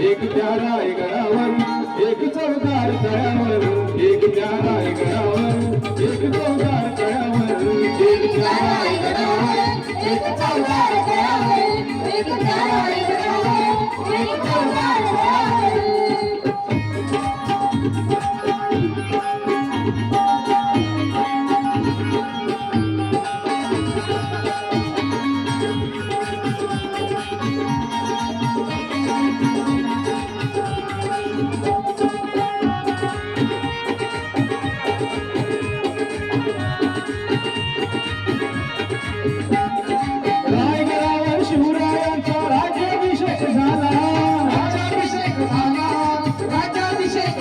एक प्यारा आहे गडावर एक चौदार तळ्यावर एक प्यारा आहे गडावर एक चौदार तळ्यावर एक प्यारा आहे गडावर एक चौदार तळ्यावर, एक प्यारा आहे गडावर, एक चौदार तळ्यावर. रायगडावर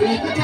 Yeah.